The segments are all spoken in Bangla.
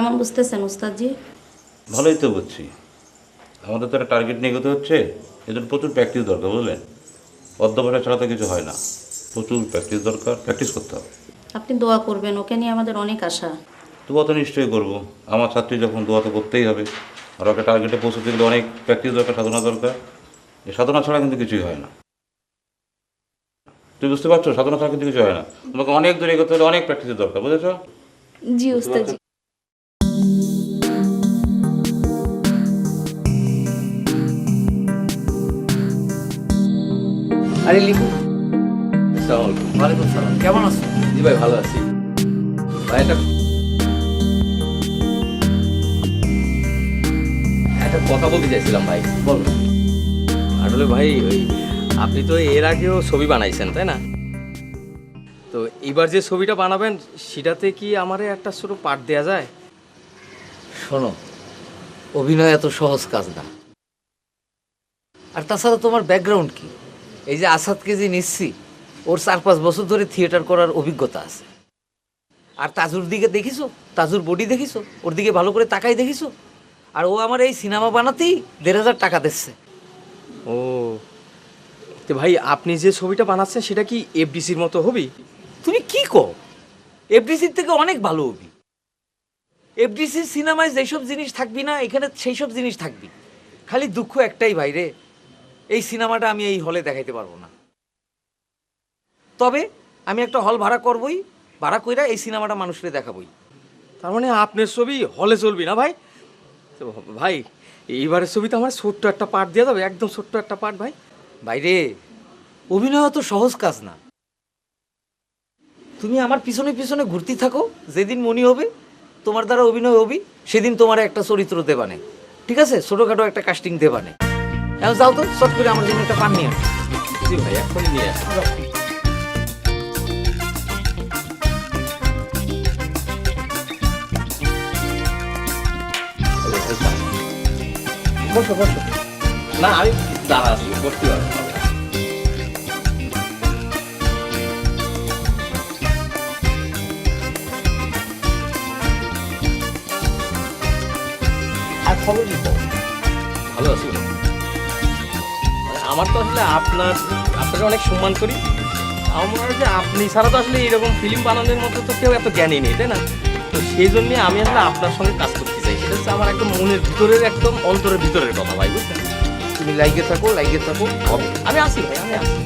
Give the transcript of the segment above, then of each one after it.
কেমন বুঝতেছেন উস্তাদজি? ভালোই তো বুঝছি। আমাদের তো একটা টার্গেট নিয়ে এগোতে হচ্ছে এজন্য প্রচুর প্র্যাকটিস দরকার বুঝলেন? অধ্যবসায় ছাড়া তো কিছু হয় না। প্রচুর প্র্যাকটিস দরকার প্র্যাকটিস করতে হবে। আপনি দোয়া করবেন ওকে নিয়ে আমাদের অনেক আশা। দোয়া তো নিশ্চয়ই করব। আমার ছাত্রী যখন দোয়া তো করতেই হবে। আর ওকে টার্গেটে পৌঁছতে গেলে অনেক প্র্যাকটিস দরকার সাধনা দরকার। এই সাধনা ছাড়া কিন্তু কিছুই হয় না। তুই বুঝতে পারছ? সাধনা ছাড়া কিন্তু কিছু হয় না। তোমাকে অনেক দূরে এগোতে হলে অনেক প্র্যাকটিসের দরকার বুঝেছ? জি উস্তাদজি। আরে লিখু ওয়ালাইকুম সালাম কেমন আছো? জি ভাই ভালো আছি। ভাই একটা একটা কথা বলতে চাইছিলাম ভাই বলো। আসলে ভাই ওই আপনি তো এর আগেও ছবি বানাইছেন তাই না? তো এবার যে ছবিটা বানাবেন সেটাতে কি আমারে একটা ছোট পার্ট দেওয়া যায়? শোনো অভিনয় এত সহজ কাজ না। আর তাছাড়া তোমার ব্যাকগ্রাউন্ড কি? এই যে আসাদকে যে নিচ্ছি ওর চার পাঁচ বছর ধরে থিয়েটার করার অভিজ্ঞতা আছে। আর তাজুর দিকে দেখিছো? তাজুর বডি দেখিছো? ওর দিকে ভালো করে তাকাই দেখিছো? আর ও আমার এই সিনেমা বানাতেই দেড় হাজার টাকা দিচ্ছে। ও তো ভাই আপনি যে ছবিটা বানাচ্ছেন সেটা কি এফডিসির মতো হবি? তুমি কি কো এফডিসির থেকে অনেক ভালো হবি। এফডিসির সিনেমায় যেসব জিনিস থাকবি না এখানে সেই সব জিনিস থাকবি। খালি দুঃখ একটাই ভাইরে এই সিনেমাটা আমি এই হলে দেখাইতে পারব না। তবে আমি একটা হল ভাড়া করবই ভাড়া কইরা এই সিনেমাটা মানুষকে দেখাবই। তার মানে আপনার ছবি হলে চলবি না ভাই? তো ভাই এইবারের ছবিতে আমার ছোট্ট একটা পার্ট দিয়ে যাবে একদম ছোট্ট একটা পার্ট ভাই। বাইরে অভিনয় তো সহজ কাজ না। তুমি আমার পিছনে পিছনে ঘুরতে থাকো যেদিন মনি হবে তোমার দ্বারা অভিনয় হবি সেদিন তোমার একটা চরিত্র দেবানে। ঠিক আছে? ছোটোখাটো একটা কাস্টিং দেবানে। এখন যাও তো শর্ট করে আমার জন্য একটা পান নিয়ে। জি ভাই এখনই নিয়ে আসি বসো বসো। না আমি দাঁড়া আছি করতে পারব আর খবর ভালো আছি? আমার তো আসলে আপনার আপনাকে অনেক সম্মান করি। আমার মনে হয় যে আপনি ছাড়া তো আসলে এরকম ফিল্ম বানানোর মতো তো কেউ এত জ্ঞানী নেই তাই না? তো সেই জন্যে আমি আসলে আপনার সঙ্গে কাজ করতে চাই। সেটা হচ্ছে আমার একদম মনের ভিতরের একদম অন্তরের ভিতরের কথা ভাই বুঝছেন? তুমি লাইগে থাকো লাইগে থাকো। হবে আমি আসি ভাই আমি আসি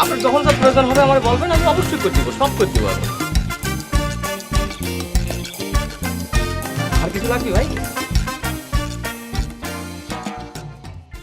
আপনার যখন যা প্রয়োজন হবে আমার বলবেন আমি অবশ্যই করে দিব সব করে দিব। আর কিছু লাগবে ভাই?